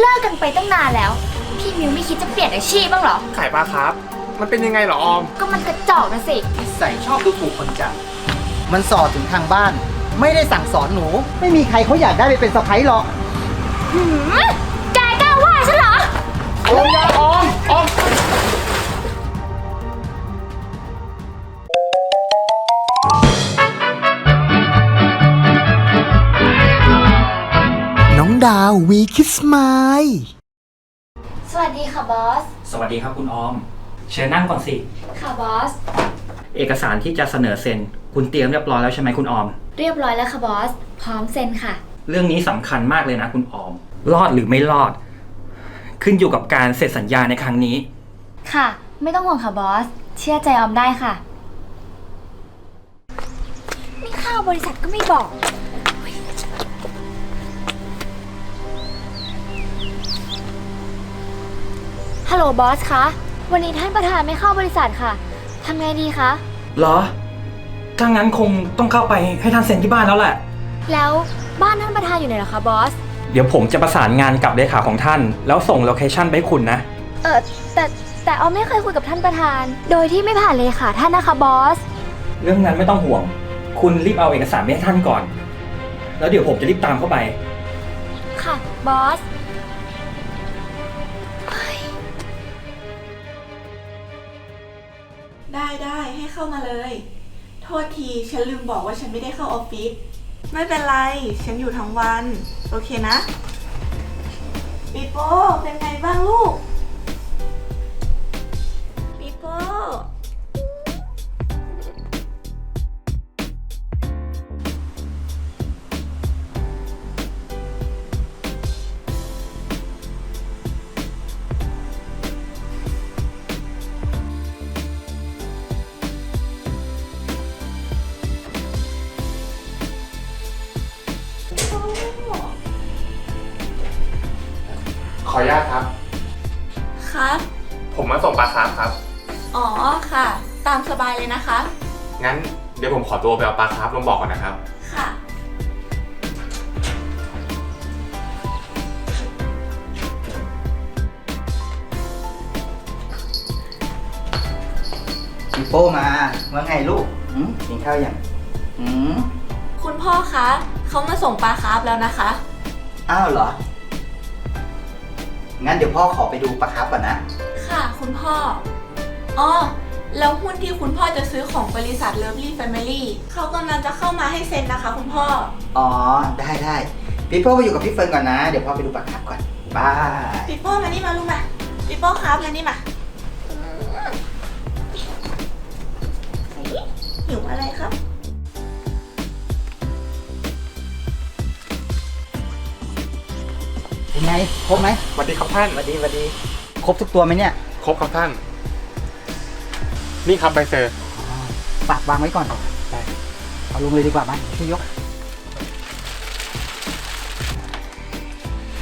เลิกกันไปตั้งนานแล้ว พี่มิวไม่คิดจะเปลี่ยนอาชีพบ้างเหรอ ขายปลาครับ มันเป็นยังไงเหรอออม ก็มันกระจอกนะสิ นิสัยชอบดูถูกคนจัดมันสอดถึงทางบ้าน ไม่ได้สั่งสอนหนู ไม่มีใครเขาอยากได้ไปเป็นสะใภ้หรอก หืมแกกล้าว่าฉันเหรอ ออมอยาออม ออม ดาววีคิสไมล์สวัสดีค่ะบอส สวัสดีครับคุณออม เชิญนั่งก่อนสิ ค่ะบอส เอกสารที่จะเสนอเซ็น คุณเตรียมเรียบร้อยแล้วใช่ไหมคุณออม เรียบร้อยแล้วค่ะบอส พร้อมเซ็นค่ะ เรื่องนี้สำคัญมากเลยนะคุณออม รอดหรือไม่รอด ขึ้นอยู่กับการเซ็นสัญญาในครั้งนี้ ค่ะ ไม่ต้องห่วงค่ะบอส เชื่อใจออมได้ค่ะ นี่ข้าวบริษัทก็ไม่บอก ฮัลโหลบอสคะ วันนี้ท่านประธานไม่เข้าบริษัทค่ะ ทำไงดีคะ เหรอ ถ้างั้นคงต้องเข้าไปให้ท่านเซ็นที่บ้านแล้วแหละ แล้วบ้านท่านประธานอยู่ไหนเหรอคะบอส เดี๋ยวผมจะประสานงานกับเลขาของท่าน แล้วส่งโลเคชั่นไปให้คุณนะ เออแต่แต่ออมไม่เคยคุยกับท่านประธาน โดยที่ไม่ผ่านเลยค่ะท่านนะคะบอส เรื่องนั้นไม่ต้องห่วง คุณรีบเอาเอกสารไปให้ท่านก่อน แล้วเดี๋ยวผมจะรีบตามเข้าไป ค่ะบอส ได้ได้ให้เข้ามาเลย โทษทีฉันลืมบอกว่าฉันไม่ได้เข้าออฟฟิศไม่เป็นไร ฉันอยู่ทั้งวัน โอเคนะปีโป้เป็นไงบ้างลูกปีโป้ งั้นเดี๋ยวผมขอตัวไปเอาปลาครับลงบอกก่อนนะครับ ค่ะพี่โป้มา ว่าไงลูกหืมกินข้าวยังหืมคุณพ่อคะเขามาส่งปลาคาร์ฟแล้วนะคะ อ้าวเหรอ งั้นเดี๋ยวพ่อขอไปดูปลาครับก่อนนะ ค่ะ คุณพ่อ อ๋อ แล้วหุ้นที่คุณพ่อจะซื้อของบริษัท Lovely Family เขากำลังจะเข้ามาให้เซ็นนะคะ คุณพ่อ อ๋อ ได้ได้พี่โป้ไปอยู่กับพี่เฟิร์นก่อนนะ เดี๋ยวพ่อไปดูปลาครับก่อนบายปิโป้มานี่มาลูกมาปิโป้ครับมานี่มาหิวอะไรครับ เป็นไงครบไหมสวัสดีครับท่านสวัสดีสวัสดี ครบทุกตัวไหมเนี่ย ครบครับท่าน นี่ครับใบเซอร์ฝากวางไว้ก่อนได้เอาลงเลยดีกว่าไหมช่วยยก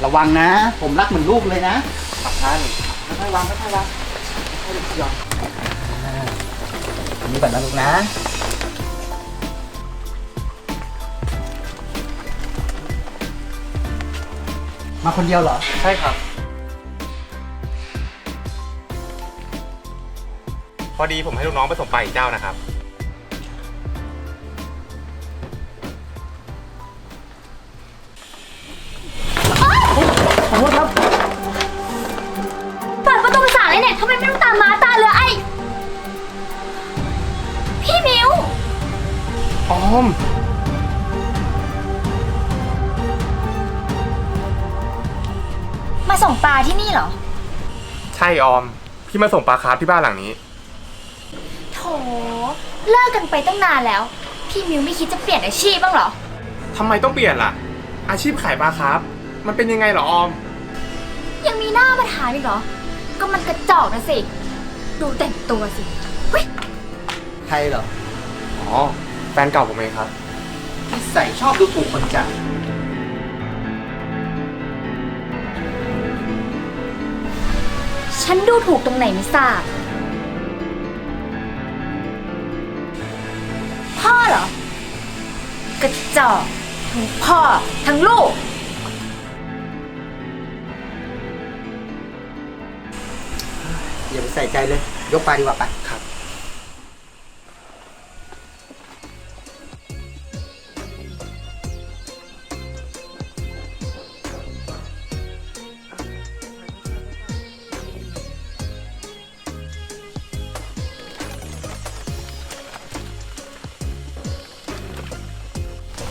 ระวังนะ ผมรักเหมือนลูกเลยนะครับท่านค่อยๆวางค่อยๆวางค่อยๆหย่อนอ่าอันนี้ก่อนนะลูกนะมาคนเดียวเหรอ ใช่ครับ อดีผมให้ลูกน้องไปส่งปลาอีกเจ้านะครับ ขอโทษครับ เปิดประตูภาษาเลยเนี่ยทำไมไม่ต้องตามมาตาเรือไอ้ พี่มิว ออม มาส่งปลาที่นี่เหรอ ใช่ออม พี่มาส่งปลาครับที่บ้านหลังนี้โถ เลิกกันไปตั้งนานแล้ว พี่มิวไม่คิดจะเปลี่ยนอาชีพบ้างเหรอ ทำไมต้องเปลี่ยนล่ะ อาชีพขายปลาครับ มันเป็นยังไงเหรอออม ยังมีหน้ามาถามอีกเหรอ ก็มันกระจอกนะสิ ดูแต่งตัวสิเฮ้ยใครเหรออ๋อ แฟนเก่าผมเองครับนิสัยชอบดูถูกคนจัดฉันดูถูกตรงไหนไม่ทราบ ระจอกทั้งพ่อ ทั้งลูก อย่าไปใส่ใจเลย ยกปลาดีกว่าไป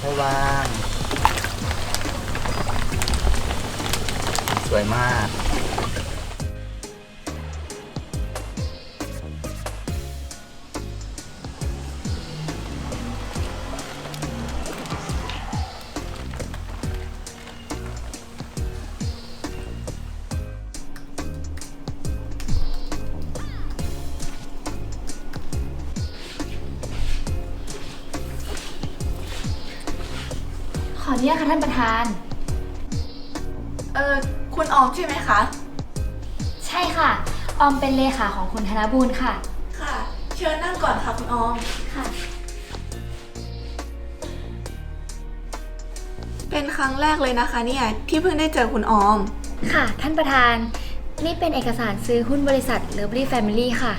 ครับค่อยวาง สวยมากาตค่ะท่านประธาน เออคุณออมใช่ไหมคะ ใช่ค่ะ ออมเป็นเลขาของคุณธนบูรณ์ค่ะ ค่ะ เชิญนั่งก่อนค่ะคุณออม ค่ะ เป็นครั้งแรกเลยนะคะเนี่ยที่เพิ่งได้เจอคุณออม ค่ะ ท่านประธาน นี่เป็นเอกสารซื้อหุ้นบริษัท Lovely Family ค่ะ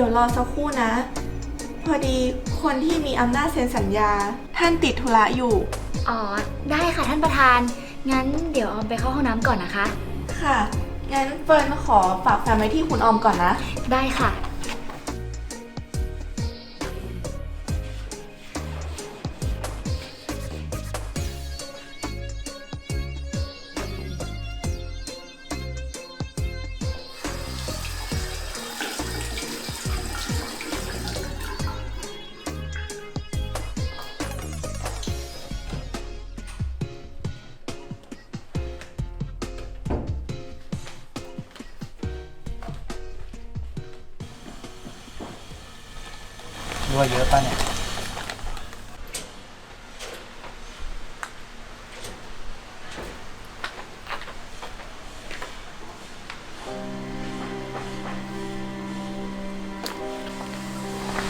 ดี๋ยวรอสักครู่นะ พอดีคนที่มีอำนาจเซ็นสัญญา ท่านติดธุระอยู่ อ๋อ ได้ค่ะท่านประธาน งั้นเดี๋ยวออมไปเข้าห้องน้ำก่อนนะคะ ค่ะ งั้นเฟิร์นขอฝากแฟ้มไว้ที่คุณออมก่อนนะ ได้ค่ะ เยอะป่ะเนี่ย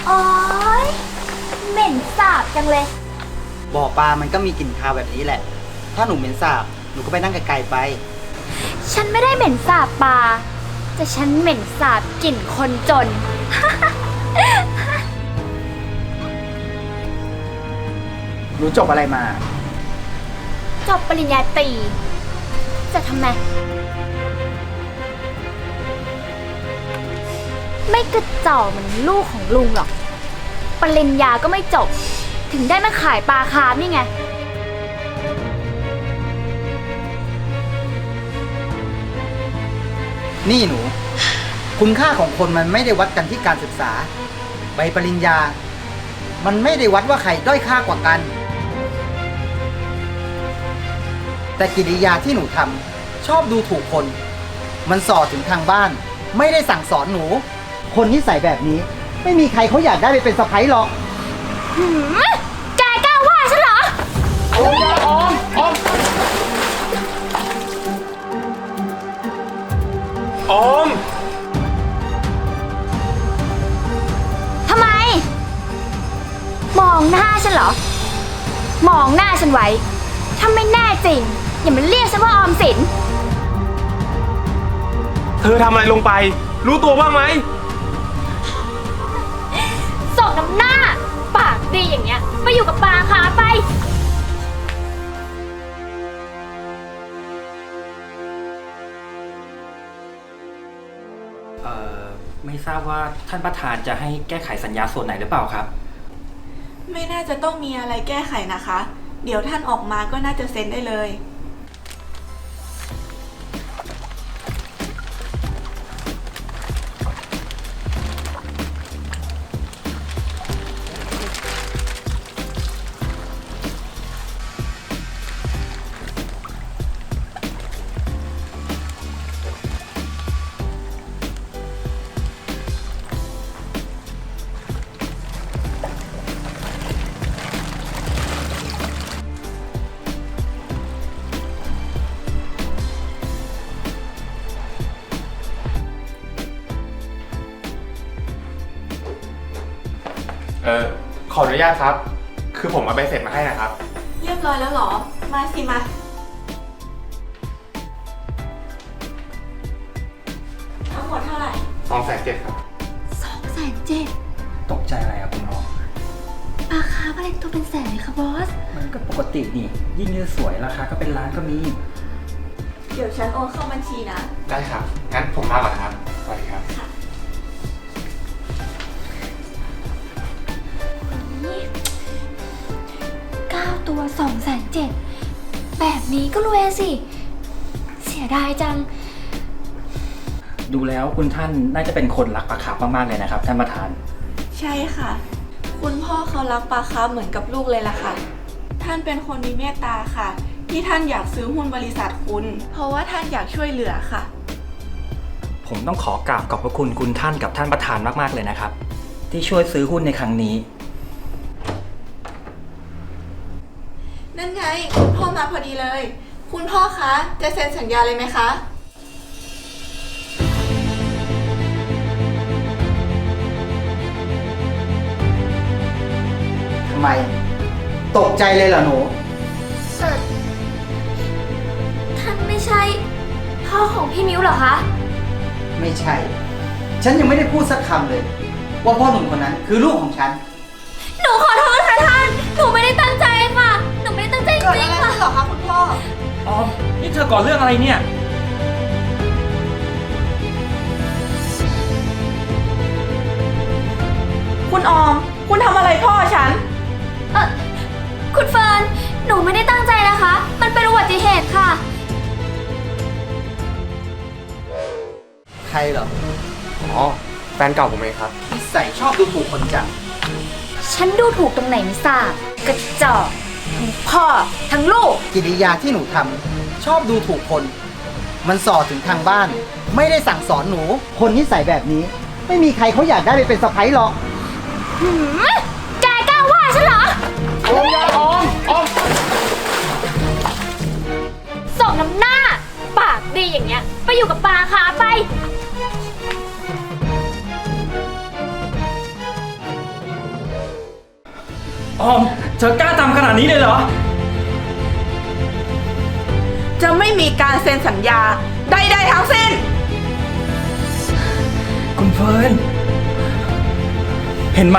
โอ๊ย เหม็นสาบจังเลย บ่อปลามันก็มีกลิ่นคาวแบบนี้แหละ ถ้าหนูเหม็นสาบ หนูก็ไปนั่งไกลๆไป ฉันไม่ได้เหม็นสาบปลาแต่ฉันเหม็นสาบกลิ่นคนจน หนูจบอะไรมา จบปริญญาตรี จะทำไม ไม่กระจอกเหมือนลูกของลุงหรอก ปริญญาก็ไม่จบ ถึงได้มาขายปลาคาร์ฟนี่ไง นี่หนู คุณค่าของคนมันไม่ได้วัดกันที่การศึกษา ใบปริญญา มันไม่ได้วัดว่าใครด้อยค่ากว่ากัน แต่กิริยาที่หนูทำชอบดูถูกคน มันส่อถึงทางบ้าน ไม่ได้สั่งสอนหนู คนที่ใส่แบบนี้ ไม่มีใครเขาอยากได้ไปเป็นสะพ้ยหรอกหืมแกกล้าว่าฉันเหรอออมออมออมออมทำไม มองหน้าฉันเหรอ มองหน้าฉันไว้ ถ้าไม่แน่จริง อย่ามาเรียกฉันว่าออมสิน เธอทำอะไรลงไป รู้ตัวบ้างไหม ส่งน้ำหน้า ปากดีอย่างเงี้ย ไปอยู่กับปลาคาไป เอ่อไม่ทราบว่าท่านประธานจะให้แก้ไขสัญญาส่วนไหนหรือเปล่าครับ ไม่น่าจะต้องมีอะไรแก้ไขนะคะ เดี๋ยวท่านออกมาก็น่าจะเซ็นได้เลย ออขออนุญาตครับ คือผมเอาใบเสร็จมาให้นะครับ เรียบร้อยแล้วเหรอ มาสิมา ทั้งหมดเท่าไหร่สองแสนเจ็ดครับ สองแสนเจ็ดตกใจอะไรอะคุณออมปลาคาร์ฟอะไรตัวเป็นแสนเลยคะบอส มันก็ปกตินี่ ยิ่งจะสวยราคาก็เป็นล้านก็มี เดี๋ยวฉันโอนเข้าบัญชีนะ ได้ครับ งั้นผมมาก่อนนะครับสวัสดีครับ แบบนี้ก็รวยอะสิ เสียดายจัง ดูแล้วคุณท่านน่าจะเป็นคนรักปลาคาร์ฟมากๆเลยนะครับ ท่านประธาน ใช่ค่ะ คุณพ่อเขารักปลาคาร์ฟเหมือนกับลูกเลยล่ะค่ะ ท่านเป็นคนมีเมตตาค่ะ ที่ท่านอยากซื้อหุ้นบริษัทคุณ เพราะว่าท่านอยากช่วยเหลือค่ะ ผมต้องขอกราบขอบพระคุณคุณท่านกับท่านประธานมากๆเลยนะครับ ที่ช่วยซื้อหุ้นในครั้งนี้ นั่นไงคุณพ่อมาพอดีเลย คุณพ่อคะ จะเซ็นสัญญาเลยไหมคะ ทำไม ตกใจเลยเหรอหนู เออท่านไม่ใช่ พ่อของพี่มิวเหรอคะ ไม่ใช่ ฉันยังไม่ได้พูดสักคำเลย ว่าพ่อหนุ่มคนนั้นคือลูกของฉัน หนูขอโทษค่ะท่าน หนูไม่ได้ตั้งใจค่ะ หนูไม่ได้ตั้งใจจเกิดริอะงไรๆค่ะ ขึ้นเหรอคะคุณพ่อ ออมนี่เธอก่อเรื่องอะไรเนี่ย คุณออม คุณทำอะไรพ่อฉัน เออคุณเฟิร์น หนูไม่ได้ตั้งใจนะคะ มันเป็นอุบัติเหตุค่ะ ใครเหรออ๋อ แฟนเก่าผมเองครับ นิสัยชอบดูถูกคนจังฉันดูถูกตรงไหนไม่ทราบ กระจอก ทั้งพ่อทั้งลูก กิริยาที่หนูทำชอบดูถูกคน มันส่อถึงทางบ้าน ไม่ได้สั่งสอนหนู คนนิสัยแบบนี้ ไม่มีใครเขาอยากได้ไปเป็นสะพ้ยหรอก หืมแกกล้าว่าฉันเหรอออมยาออมออมส่งน้ำหน้า ปากดีอย่างเงี้ย ไปอยู่กับปลาขาไปออม เธอกล้าทำขนาดนี้เลยเหรอ จะไม่มีการเซ็นสัญญาใดๆทั้งสิ้น คุณเฟิร์นเห็นไหม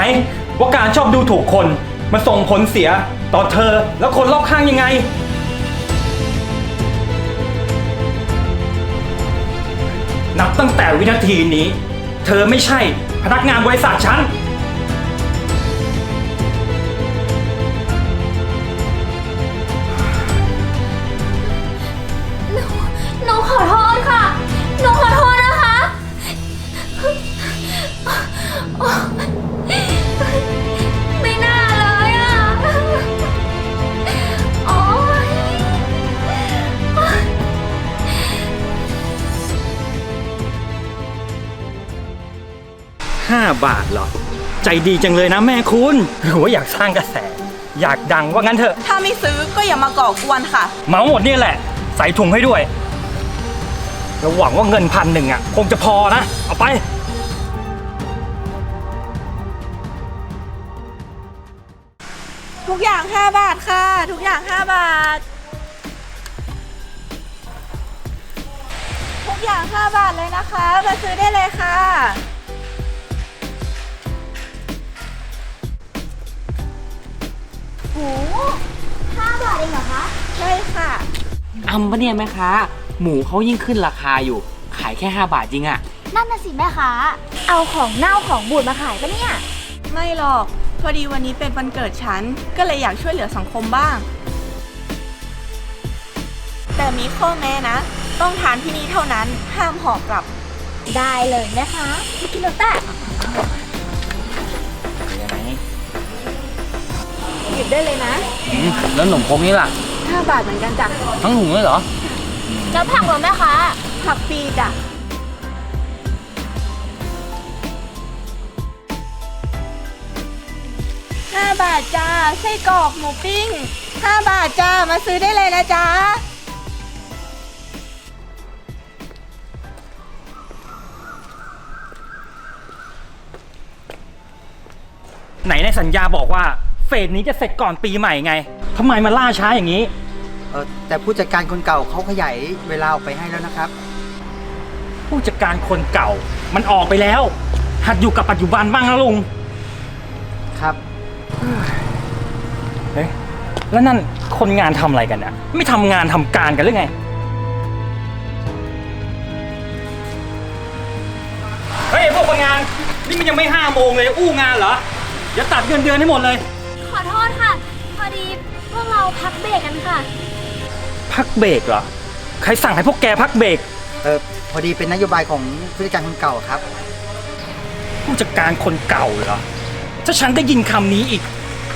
ว่าการชอบดูถูกคนมันส่งผลเสียต่อเธอแล้วคนรอบข้างยังไง นับตั้งแต่วินาทีนี้ เธอไม่ใช่พนักงานบริษัทฉัน 5 บาทเหรอ ใจดีจังเลยนะแม่คุณหรือว่าอยากสร้างกระแส อยากดังว่างั้นเถอะ ถ้าไม่ซื้อก็อย่ามาก่อกวนค่ะ เหมาหมดเนี่ยแหละ ใส่ถุงให้ด้วยแล้วหวังว่าเงินพันหนึ่งอะ คงจะพอนะ เอาไป ทุกอย่าง 5 บาทค่ะ ทุกอย่าง 5 บาท ทุกอย่าง 5 บาทเลยนะคะ มาซื้อได้เลยค่ะ หห้าบาทเองเหรอคะ ใช่ค่ะอำปะเนี่ยแม่ค้าหมูเขายิ่งขึ้นราคาอยู่ ขายแค่ 5 บาทจริงอะนั่นน่ะสิแม่ค้าเอาของเน่าของบูดมาขายปะเนี่ย ไม่หรอก พอดีวันนี้เป็นวันเกิดฉัน ก็เลยอยากช่วยเหลือสังคมบ้าง แต่มีข้อแม้นะ ต้องทานที่นี่เท่านั้น ห้ามห่อกลับ ได้เลยนะคะมากินแล้วแต่ห ได้เลยนะแล้วขนมครกนี่ล่ะ 5บาทเหมือนกันจ้ะทั้งถุงเลยเหรอ แล้วผักเหรอแม่ค้าผักฟรีจ้ะห้าบาทจ้าไส้กรอกหมูปิ้งห้าบาทจ้ามาซื้อได้เลยนะจ๊ะไหนในสัญญาบอกว่า เฟสนี้จะเสร็จก่อนปีใหม่ไงทำไมมาล่าช้าอย่างนี้ เออแต่ผู้จัดการคนเก่าเขาขยายเวลาออกไปให้แล้วนะครับ ผู้จัดการคนเก่า มันออกไปแล้ว หัดอยู่กับปัจจุบันบ้างนะลุงครับเฮ้ยแล้วนั่นคนงานทำอะไรกันอะไม่ทำงานทำการกันหรือไง เฮ้ยพวกคนงาน นี่มันยังไม่ห้าโมงเลยอู้งานเหรออย่าตัดเงินเดือนให้หมดเลย ดีพวกเราพักเบรกกันค่ะ พักเบรกเหรอ ใครสั่งให้พวกแกพักเบรก เออพอดีเป็นนโยบายของผู้จัดการคนเก่าครับ ผู้จัดการคนเก่าเหรอ ถ้าฉันได้ยินคำนี้อีก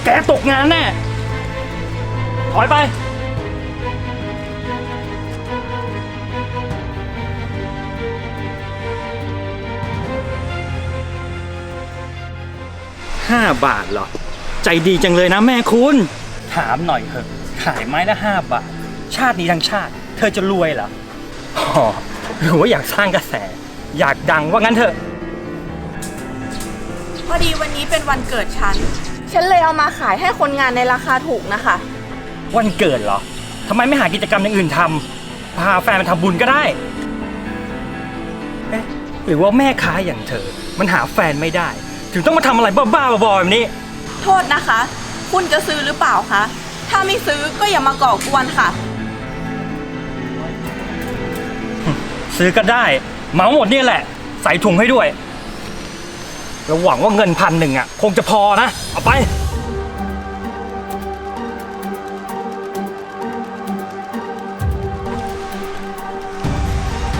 แกตกงานแน่ ถอยไป ห้าบาทเหรอ ใจดีจังเลยนะแม่คุณ ถามหน่อยเถอะ ขายไม้ละห้าบาท ชาตินี้ทั้งชาติ เธอจะรวยเหรออ๋อหรือว่าอยากสร้างกระแส อยากดังว่างั้นเถอะ พอดีวันนี้เป็นวันเกิดฉัน ฉันเลยเอามาขายให้คนงานในราคาถูกนะคะ วันเกิดเหรอทำไมไม่หากิจกรรมอย่างอื่นทำพาแฟนไปทำบุญก็ได้เอ๊ะหรือว่าแม่ค้าอย่างเธอ มันหาแฟนไม่ได้ ถึงต้องมาทำอะไรบ้าๆบอๆแบบนี้ โทษนะคะ คุณจะซื้อหรือเปล่าคะ ถ้าไม่ซื้อก็อย่ามาก่อกวนค่ะ ซื้อก็ได้เหมาหมดเนี่ยแหละ ใส่ถุงให้ด้วยเราหวังว่าเงินพันหนึ่งอะ คงจะพอนะ เอาไป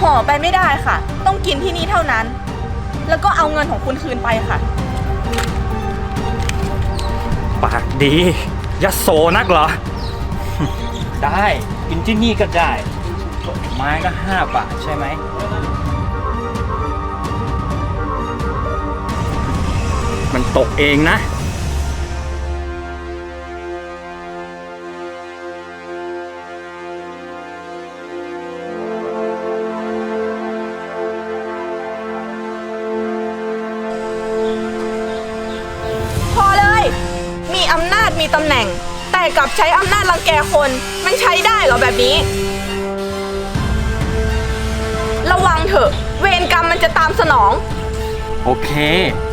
ห่อไปไม่ได้ค่ะ ต้องกินที่นี่เท่านั้น แล้วก็เอาเงินของคุณคืนไปค่ะ ปากดียะโซนักเหรอ ได้กินที่นี่ก็ได้ไม้ก็ห้าบาทใช่ไหม มันตกเองนะ มีอำนาจมีตำแหน่ง แต่กลับใช้อำนาจรังแกคน มันใช้ได้เหรอแบบนี้ ระวังเถอะ เวรกรรมมันจะตามสนอง โอเค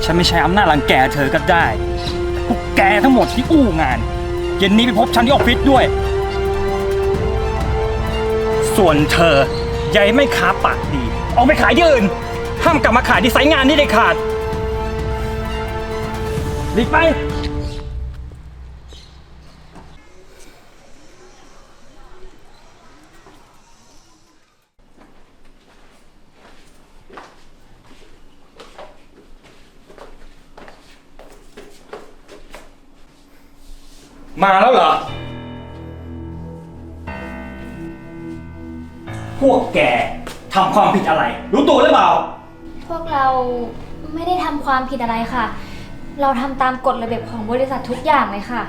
ฉันไม่ใช้อำนาจรังแกเธอก็ได้พวกแกทั้งหมดที่อู้งาน เย็นนี้ไปพบฉันที่ออฟฟิศด้วย ส่วนเธอ ยายไม่ค้าปากดี ออกไปขายที่อื่น ห้ามกลับมาขายที่ไซต์งานนี่เด็ดขาดหลีกไป มาแล้วเหรอ พวกแกทำความผิดอะไร รู้ตัวหรือเปล่า พวกเราไม่ได้ทำความผิดอะไรค่ะ เราทำตามกฎระเบียบของบริษัททุกอย่างเลยค่ะ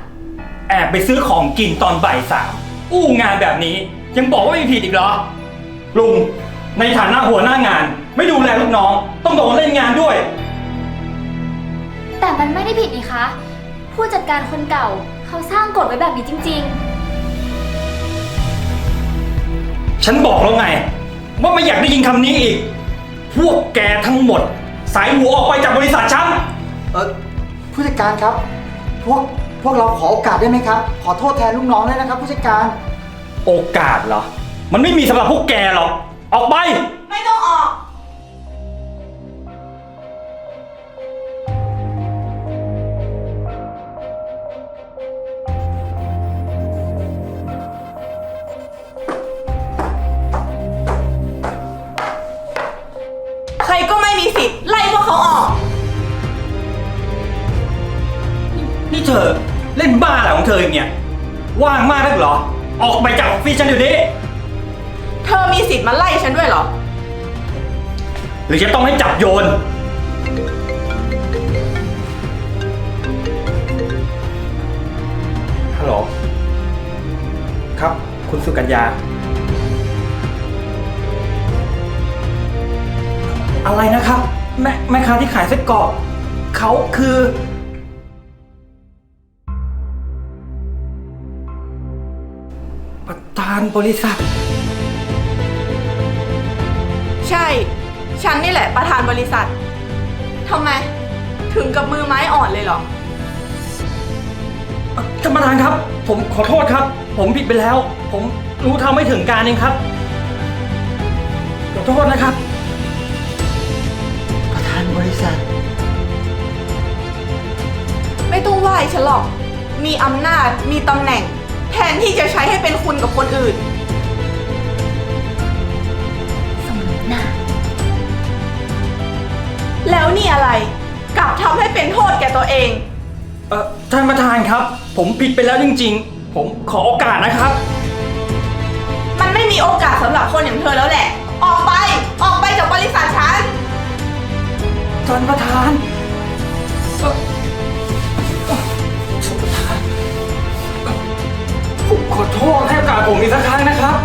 แอบไปซื้อของกินตอนบ่ายสามอู้งานแบบนี้ ยังบอกว่าไม่ผิดอีกเหรอ ลุง ในฐานะหัวหน้างาน ไม่ดูแลลูกน้อง ต้องโดนเล่นงานด้วย แต่มันไม่ได้ผิดนี่คะ ผู้จัดการคนเก่า เขาสร้างกฎไว้แบบนี้จริง ฉันบอกแล้วไง ว่าไม่อยากได้ยินคำนี้อีก พวกแกทั้งหมด สายหัวออกไปจากบริษัทฉัน เออผู้จัดการครับ พวกพวกเราขอโอกาสได้ไหมครับ ขอโทษแทนลูกน้องด้วยนะครับ ผู้จัดการ โอกาสเหรอ มันไม่มีสำหรับพวกแกหรอก ออกไป ไม่ต้องออก ธอเล่นบ้าอะไรของเธออย่างเงี้ยว่างมากนักเหรอ ออกไปจากออฟฟิศฉันเดี๋ยวนี้ เธอมีสิทธิ์มาไล่ฉันด้วยเหรอ หรือจะต้องให้จับโยน ฮัลโหล ครับ คุณสุกัญญา อะไรนะครับ แม่แม่ค้าที่ขายไส้กรอกเขาคือานบริษัท ใช่ ฉันนี่แหละประธานบริษัททำไม ถึงกับมือไม้อ่อนเลยเหรอ ท่านประธานครับ ผมขอโทษครับ ผมผิดไปแล้ว ผมรู้เท่าไม่ถึงการเองครับ ขอโทษนะครับ ประธานบริษัท ไม่ต้องไหว้ฉันหรอก มีอำนาจ มีตำแหน่ง แทนที่จะใช้ให้เป็นคุณกับคนอื่น สมน้ำหน้า แล้วนี่อะไร กลับทำให้เป็นโทษแก่ตัวเอง เอ่อท่านประธานครับ ผมผิดไปแล้วจริงๆ ผมขอโอกาสนะครับ มันไม่มีโอกาสสำหรับคนอย่างเธอแล้วแหละ ออกไป ออกไปจากบริษัทฉัน ท่านประธานเอ่อ ขอโทษให้โอกาสผมอีกสักครั้งนะครับ